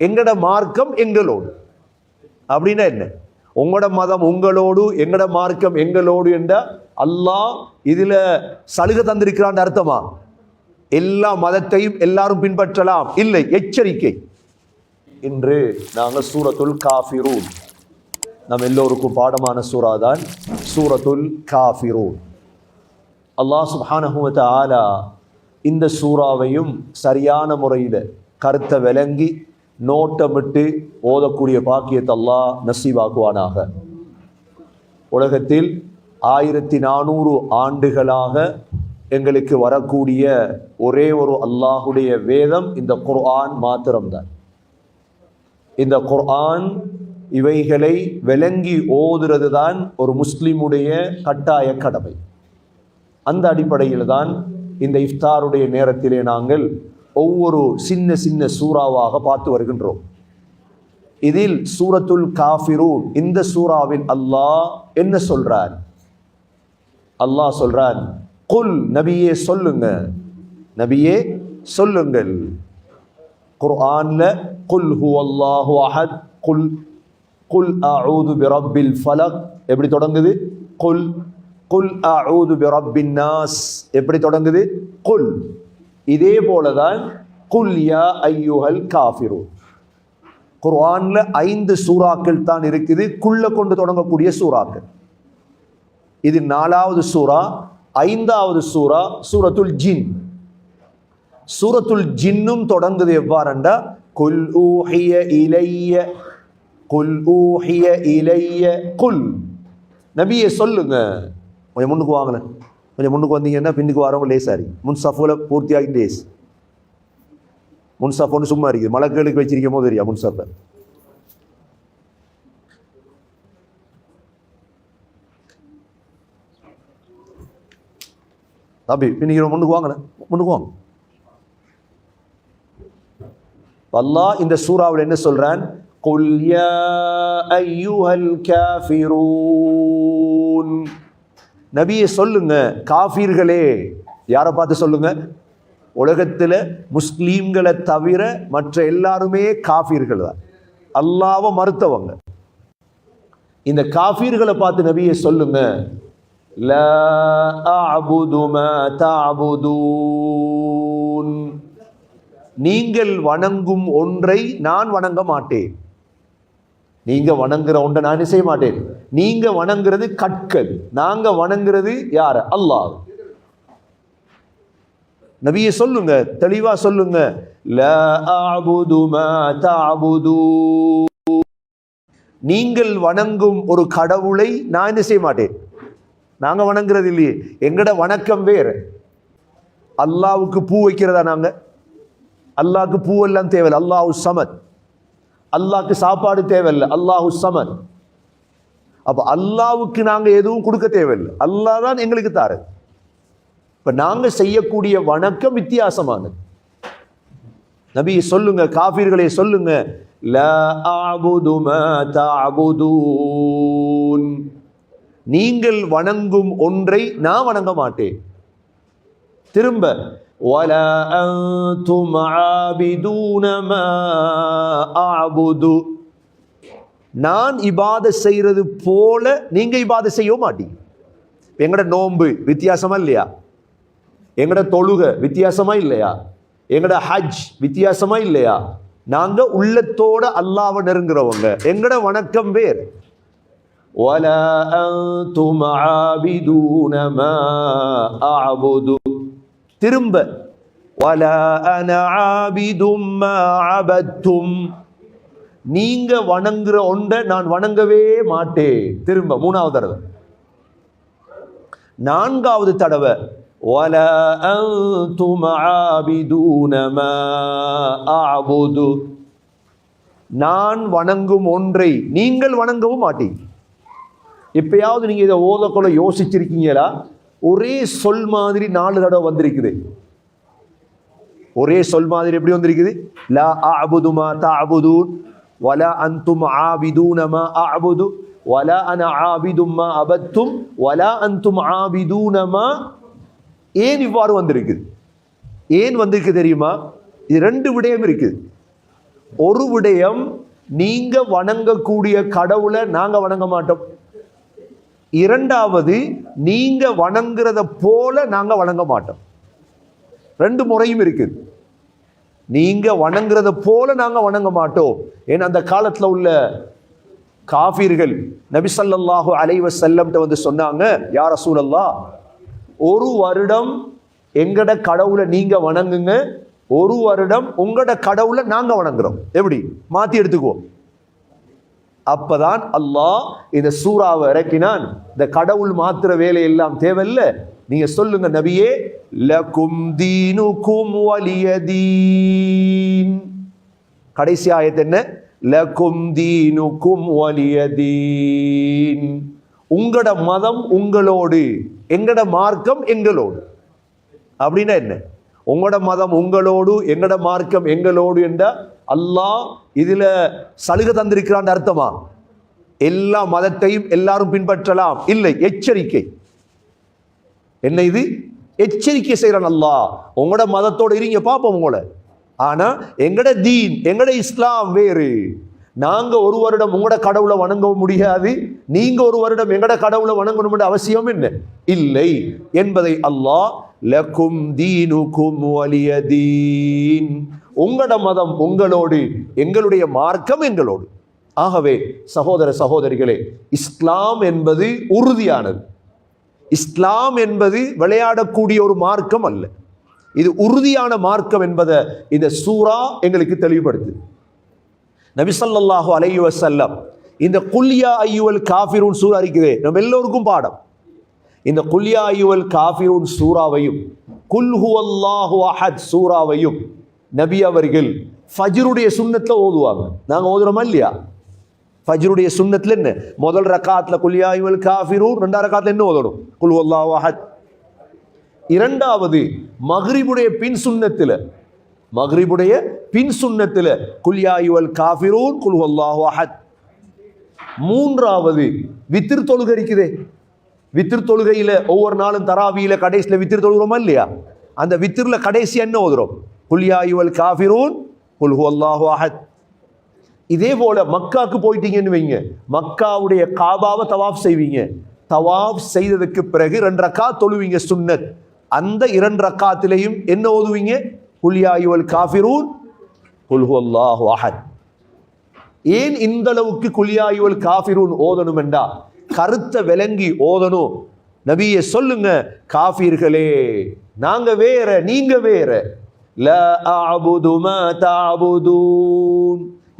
எங்கட மார்க்கம் எங்களோடு. அப்படின்னா என்ன? உங்களோட மதம் உங்களோடு எங்கட மார்க்கம் எங்களோடு என்ற அல்லாஹ் இதில் சலுகை தந்திருக்கிறான் அர்த்தமா? எல்லா மதத்தையும் எல்லாரும் பின்பற்றலாம். இல்லை எச்சரிக்கை. இன்று நாங்கள் சூரத்துல் காஃபிரூன். நம் எல்லோருக்கும் பாடமான சூறா தான் சூரத்துல் காஃபிரூன். அல்லாஹ் சுப்ஹானஹு ஆலா இந்த சூறாவையும் சரியான முறையில் கருத்தை விளங்கி நோட்டமிட்டு ஓதக்கூடிய பாக்கியத்தை அல்லாஹ் நசீவாக்குவானாக. உலகத்தில் ஆயிரத்தி நானூறு ஆண்டுகளாக எங்களுக்கு வரக்கூடிய ஒரே ஒரு அல்லாஹுடைய வேதம் இந்த குர்ஆன் மாத்திரம்தான். இந்த குர்ஆன் இவைகளை விளங்கி ஓதுறது தான் ஒரு முஸ்லீமுடைய கட்டாய கடமை. அந்த அடிப்படையில் தான் இந்த இஃப்தாருடைய நேரத்திலே நாங்கள் ஒவ்வொரு சின்ன சின்ன சூறாவாக பார்த்து வருகின்றோம். இதில் சூரத்துல் காஃபிரூன் இந்த சூறாவில் அல்லாஹ் என்ன சொல்றான் அல்லாஹ் சொல்றான் குல் நபியே சொல்லுங்க. நபியே சொல்லுங்கள். குர்ஆன்ல குல் ஹுவல்லாஹு அஹத் குல் குல் அஊது பிரப்பில் ஃபலக். எப்படி தொடங்குது? குல் குல் அஊது பிரப்பின் நாஸ். எப்படி தொடங்குது? குல் இதே போல தான் குல்யா ஐயுஹல் காஃபிரூன். குர்ஆனில் ஐந்து சூறாக்கள் தான் இருக்குது. குள்ள கொண்டு தொடங்கக்கூடிய சூறாக்கள். இது நாலாவது சூறா ஐந்தாவது சூறா சூரத்துல் ஜின். சூரத்துல் ஜின்னும் தொடங்குது எவ்வாறண்டா? குல் ஊஹிய இலைய குல் ஊஹிய இலைய குல். நபியை சொல்லுங்க. கொஞ்சம் முன்னுக்கு வாங்கினேன் கொஞ்சம் முன்னுக்கு வந்தீங்கன்னா பின்னுக்கு வரவங்க லேசாரி முன் சஃபோல பூர்த்தியாகி லேஸ். முன் சஃபோன்னு சும்மா இருக்குது. மலக்கேளுக்கு வச்சிருக்கும் போது தெரியா முன்சாப்பை தம்பி பின்னிக்கிற முன்னுக்கு வாங்கல முன்னுக்கு வாங்க. அல்லாஹ் இந்த சூறாவில் என்ன சொல்றான்? குல் யா ஐயுஹல் காஃபிரூன். நபியை சொல்லுங்க காஃபீர்களே. யாரை பார்த்து சொல்லுங்க? உலகத்தில் முஸ்லீம்களை தவிர மற்ற எல்லாருமே காஃபீர்கள் தான். அல்லாவை மறுத்தவங்க. இந்த காஃபீர்களை பார்த்து நபியை சொல்லுங்க நீங்கள் வணங்கும் ஒன்றை நான் வணங்க மாட்டேன். நீங்க வணங்குற ஒன்றை நான் என்ன செய்ய மாட்டேன்? நீங்க வணங்குறது கற்கள். நாங்க வணங்குறது யார? அல்லாஹ். நபியை சொல்லுங்க தெளிவா சொல்லுங்க. நீங்கள் வணங்கும் ஒரு கடவுளை நான் என்ன செய்ய மாட்டேன்? நாங்க வணங்குறது இல்லையே. எங்கட வணக்கம் வேறு. அல்லாவுக்கு பூ வைக்கிறதா நாங்க? அல்லாஹ்க்கு பூவெல்லாம் தேவை அல்லாஹு சமத். அல்லாவுக்கு சாப்பாடு தேவையில்லை. அல்லாஹு சமன். அப்போ அல்லாவுக்கு நாங்கள் எதுவும் கொடுக்க தேவையில்லை. அல்லாஹ் தான் எங்களுக்கு தாரு. இப்போ நாங்கள் செய்யக்கூடிய வணக்கம் வித்தியாசமானது. நபி சொல்லுங்க காஃபிர்களே சொல்லுங்க. நீங்கள் வணங்கும் ஒன்றை நான் வணங்க மாட்டேன். திரும்ப ولا أنتم عابدون ما أعبد நான் இபாத செய்யறது போல நீங்க இபாத செய்ய மாட்டீங்க எங்கட நோன்பு வித்தியாசமா இல்லையா எங்கட தொழுக வித்தியாசமா இல்லையா எங்கட ஹஜ் வித்தியாசமா இல்லையா நாங்க உள்ளத்தோட அல்லாவை நெருங்குறவங்க எங்கட வணக்கம் வேறு ولا أنتم عابدون ما أعبد திரும்ப ولا أنا عابد ما عبدتم நீங்க வணங்குற ஒன்றை நான் வணங்கவே மாட்டேன் திரும்ப மூணாவது தடவை நான்காவது தடவை ولا أنتم عابدون ما أعبد நான் வணங்கும் ஒன்றை நீங்கள் வணங்கவும் மாட்டீங்க எப்பயாவது நீங்க இதை ஓதக்குள்ள யோசிச்சிருக்கீங்களா ஒரே சொல் மாதிரி நாலு தடவை வந்திருக்குது. ஒரே சொல் மாதிரி எப்படி வந்திருக்குது? லா அஅபுது மா அபுதூன் வலா அந்தும் ஆபிதூன மா அபுது வலா அன ஆபிதும் மா அபத்தும் வலா அந்தும் ஆபிதூன மா ஏன் இவ்வாறு வந்திருக்குது? ஏன் வந்திருக்கு தெரியுமா? இது ரெண்டு விடயம் இருக்குது. ஒரு விடயம் நீங்க வணங்கக்கூடிய கடவுளை நாங்க வணங்க மாட்டோம். இரண்டாவது நீங்க வணங்குறத போல நாங்க வணங்க மாட்டோம். ரெண்டு முறையும் இருக்குது நீங்க வணங்குறத போல நாங்க வணங்க மாட்டோம். ஏன்னா அந்த காலத்துல உள்ள காஃபீர்கள் நபிசல்லாஹு அலைவ செல்லம்ட்ட வந்து சொன்னாங்க யார் அசூலல்லா ஒரு வருடம் எங்கட கடவுளை நீங்க வணங்குங்க ஒரு வருடம் உங்களோட கடவுளை நாங்க வணங்குறோம். எப்படி? மாத்தி எடுத்துக்குவோம். அப்பதான் அல்லாஹ் இந்த சூறாவை இறக்கினான். இந்த கடவுள் மாத்திர வேலை எல்லாம் தேவையில்ல. நீங்க சொல்லுங்க நபியே லகும் தீனுக்கும் வலியதீன் கடைசி ஆயத்து என்ன? லகும் தீனுக்கும் வலியதீன் உங்களோட மதம் உங்களோடு எங்கட மார்க்கம் எங்களோடு. அப்படின்னா என்ன? உங்களோட மதம் உங்களோடு எங்கட மார்க்கம் எங்களோடு என்ற அல்லாஹ் இதில் சலுகை தந்திருக்கிறான் அர்த்தமா? எல்லா மதத்தையும் எல்லாரும் பின்பற்றலாம். இல்லை எச்சரிக்கை. என்ன இது? எச்சரிக்கை செய்கிறான் அல்லா உங்களோட மதத்தோடு இருங்க பார்ப்போம் உங்களை. ஆனால் எங்கட தீன் எங்கட இஸ்லாம் வேறு. நாங்கள் ஒரு வருடம் உங்களோட கடவுளை வணங்க முடியாது. நீங்கள் ஒரு வருடம் எங்கட கடவுளை வணங்கணும் அவசியம் என்ன? இல்லை. என்பதை அல்லாஹ் லக்கும் தீனுக்கும் வலிய தீன். உங்களோட மதம் உங்களோடு எங்களுடைய மார்க்கம் எங்களோடு. ஆகவே சகோதர சகோதரிகளே இஸ்லாம் என்பது உறுதியானது. இஸ்லாம் என்பது விளையாடக்கூடிய ஒரு மார்க்கம் அல்ல. இது உறுதியான மார்க்கம் என்பதை இந்த சூரா எங்களுக்கு தெளிவுபடுத்து நபிசல்லாஹு அலைஹி வஸல்லம் இந்த குல்யா ஐயுவல் காஃபிரூன் சூரா இருக்குதே நம்ம எல்லோருக்கும் பாடம். இந்த குல்யாயுவல் காஃபிரூன் சூறாவையும் குல் ஹுவல்லாஹு அஹத் சூறாவையும் நபி அவர்கள் ஃபஜ்ருடைய சுண்ணத்தில் ஓதுவாங்க. நாங்கள் ஓதுறோமா இல்லையா? ஃபஜ்ருடைய சுண்ணத்தில் என்ன? முதல் ரக்காத்தில் குல்யாயுவல் காஃபிரூன் ரெண்டாம் ரக்காத்தில் என்ன ஓதணும்? குல் ஹுவல்லாஹு அஹத். இரண்டாவது மஹ்ரிபுடைய பின் சுண்ணத்தில் மஹ்ரிபுடைய பின் சுண்ணத்தில் குல்யாயுவல் காஃபிரூன் குல் அல்லாஹு அஹத். மூன்றாவது வித்திர் தொழுகரிக்குதே. வித்திரு தொழுகையில் ஒவ்வொரு நாளும் தராவியில் கடைசியில் வித்திரு தொழுகிறோமா இல்லையா? அந்த வித்திரில் கடைசி என்ன ஓதுறோம்? குல்யாயுவல் காஃபிரூன் குல் அல்லாஹு அஹத். இதே போல மக்காக்கு போயிட்டீங்கன்னு வைங்க. மக்காவுடைய காபாவை தவாஃப் செய்வீங்க. தவாஃப் செய்ததுக்கு பிறகு ரெண்டு ரக்கா தொழுவீங்க சுன்னத். அந்த இரண்டு ரக்காத்திலையும் என்ன ஓதுவீங்க? குல்யாயுவல் காஃபிரூன் குல்ஹு அல்லாஹு அஹத். ஏன் இந்த அளவுக்கு குல்யாயுவல் காஃபிரூன் ஓதணும் என்றா கருத்தை விளங்கி ஓதணும். நபியை சொல்லுங்க காஃபீர்களே நாங்க வேற நீங்க வேற. ல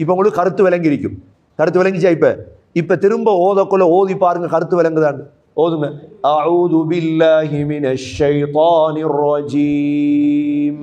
இப்போ உங்களுக்கு கருத்து விளங்கி இருக்கும் கருத்து விளங்கிச்சா இப்ப? இப்ப திரும்ப ஓதக்குள்ள ஓதி பாருங்க கருத்து விளங்குதான் ஓதுங்க. அவுது பில்லாஹி மினஷ் ஷைத்தானிர் ரஜீம்.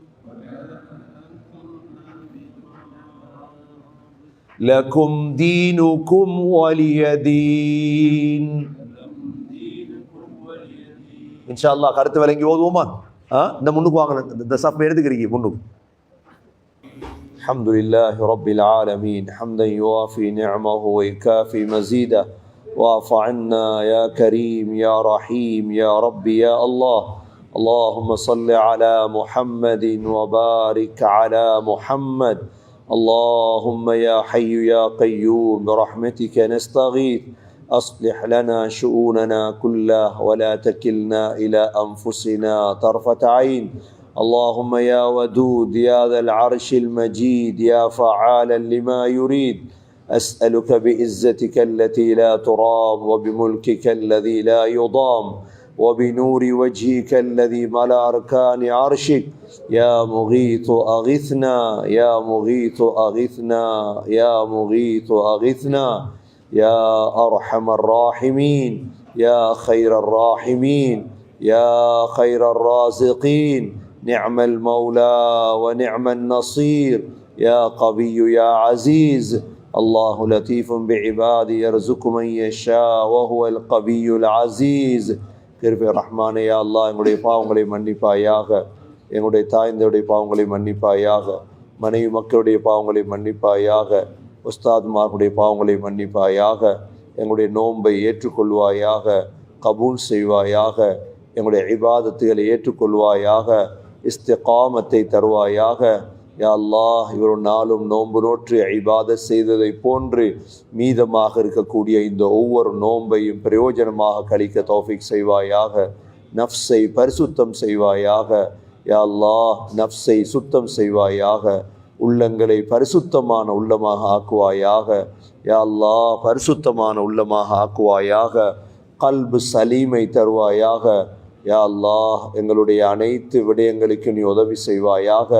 لكم دينكم ولي دين இன்ஷா அல்லாஹ் கருத்து விளங்கி ஓதுவோமா ஆ இந்த முன்னுக்கு வாங்க இந்த- இந்த சஃப் எடுத்துக்கிறீங்க முன்னுக்கு الحمد لله رب العالمين حمدا يوافي نعمه ويكافي مزيده واعف عنا يا كريم يا رحيم يا رب يا الله اللهم صل على محمد وبارك على محمد اللهم يا حي يا قيوم برحمتك نستغيث. أصلح لنا شؤوننا كلها ولا تكلنا إلى أنفسنا طرفة عين. اللهم يا ودود يا ذا العرش المجيد يا فعالا لما يريد. أسألك بعزتك التي لا ترام وبملكك الذي لا يضام. وبنور وجهك الذي ملا أركان عرشك. يا مغيث أغثنا يا مغيث أغثنا يا مغيث أغثنا. يا أرحم الراحمين يا خير الراحمين يا خير الرازقين. نعم المولى ونعم النصير. يا قوي يا عزيز. الله لطيف بعباده يرزق من يشاء وهو القوي العزيز. கிருபை ரஹ்மானே அல்லா அல்லாஹ் எங்களுடைய பாவங்களை மன்னிப்பாயாக. எங்களுடைய தாய்ந்தருடைய பாவங்களை மன்னிப்பாயாக. மனைவி மக்களுடைய பாவங்களை மன்னிப்பாயாக. உஸ்தாத்மார்களுடைய பாவங்களை மன்னிப்பாயாக. எங்களுடைய நோன்பை ஏற்றுக்கொள்வாயாக. கபூல் செய்வாயாக. எங்களுடைய இபாதத்துகளை ஏற்றுக்கொள்வாயாக. இஸ்திகாமத்தை தருவாயாக. யா அல்லாஹ் இவர் நாளும் நோன்பு நோற்று ஐபாத செய்ததை போன்று மீதமாக இருக்கக்கூடிய இந்த ஒவ்வொரு நோன்பையும் பிரயோஜனமாக கழிக்க தோஃபிக் செய்வாயாக நஃப்ஸை பரிசுத்தம் செய்வாயாக. யா அல்லாஹ் நஃப்ஸை சுத்தம் செய்வாயாக உள்ளங்களை பரிசுத்தமான உள்ளமாக ஆக்குவாயாக. யா அல்லாஹ் பரிசுத்தமான உள்ளமாக ஆக்குவாயாக கல்பு சலீமை தருவாயாக. யா அல்லாஹ் எங்களுடைய அனைத்து விடயங்களுக்கு நீ உதவி செய்வாயாக.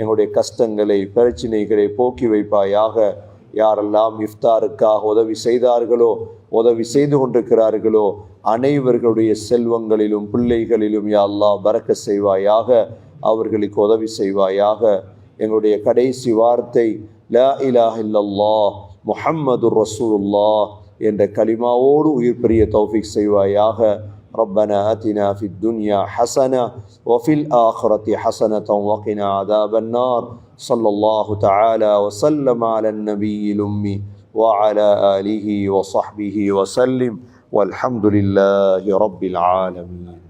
எங்களுடைய கஷ்டங்களை பிரச்சினைகளை போக்கி வைப்பாயாக. யாரெல்லாம் இஃப்தாருக்காக உதவி செய்தார்களோ உதவி செய்து கொண்டிருக்கிறார்களோ அனைவர்களுடைய செல்வங்களிலும் பிள்ளைகளிலும் யா அல்லாஹ் பறக்க செய்வாயாக அவர்களுக்கு உதவி செய்வாயாக. எங்களுடைய கடைசி வார்த்தை லா இலாஹ இல்லல்லா முஹம்மது ரசூல்லா என்ற கலிமாவோடு உயிர் பெரிய தௌஃபிக் செய்வாயாக. ربنا آتنا في الدنيا حسنة وفي الآخرة حسنة وقنا عذاب النار. صلى الله تعالى وسلم على النبي الأمي وعلى آله وصحبه وسلم. والحمد لله رب العالمين.